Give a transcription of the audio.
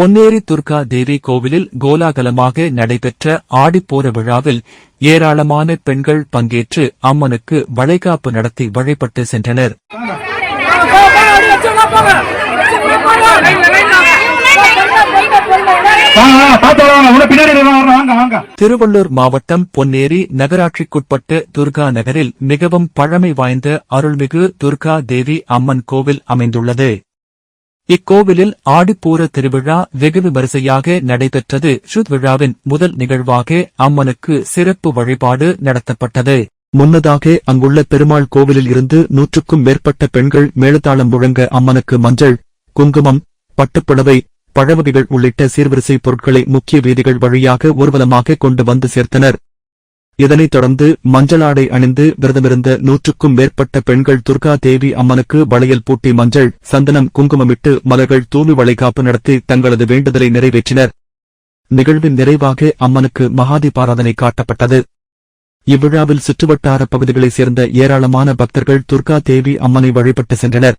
பொன்னேரி துர்கா தேவி கோவிலில் கோலாகலமாக நடைபெற்ற ஆடிப்போர விழாவில் ஏராளமான பெண்கள் பங்கேற்று அம்மனுக்கு வளைகாப்பு நடத்தி வழிபட்டு சென்றனர். திருவள்ளூர் மாவட்டம் பொன்னேரி நகராட்சிக்குட்பட்ட துர்கா நகரில் மிகவும் பழமை வாய்ந்த அருள்மிகு துர்கா தேவி அம்மன் கோவில் அமைந்துள்ளது. இக்கோவிலில் ஆடிப்பூர திருவிழா வெகு விமரிசையாக நடைபெற்றது. ஷுத் விழாவின் முதல் நிகழ்வாக அம்மனுக்கு சிறப்பு வழிபாடு நடத்தப்பட்டது. முன்னதாக அங்குள்ள பெருமாள் கோவிலில் இருந்து நூற்றுக்கும் மேற்பட்ட பெண்கள் மேலதாளம் முழங்க அம்மனுக்கு மஞ்சள் குங்குமம் பட்டுப்புடவை பழவகைகள் உள்ளிட்ட சீர்வரிசை பொருட்களை முக்கிய வீதிகள் வழியாக ஊர்வலமாக கொண்டு வந்து சேர்த்தனர். இதனைத் தொடர்ந்து மஞ்சளாடை அணிந்து விரதமிருந்த நூற்றுக்கும் மேற்பட்ட பெண்கள் துர்கா தேவி அம்மனுக்கு வளையல் பூட்டி மஞ்சள் சந்தனம் குங்குமமிட்டு மலர்கள் தூவி வளைகாப்பு நடத்தி தங்களது வேண்டுதலை நிறைவேற்றினர். நிகழ்வின் நிறைவாக அம்மனுக்கு மகாதீபாராதனை காட்டப்பட்டது. இவ்விழாவில் சுற்றுவட்டார பகுதிகளைச் சேர்ந்த ஏராளமான பக்தர்கள் துர்கா தேவி அம்மனை வழிபட்டு சென்றனர்.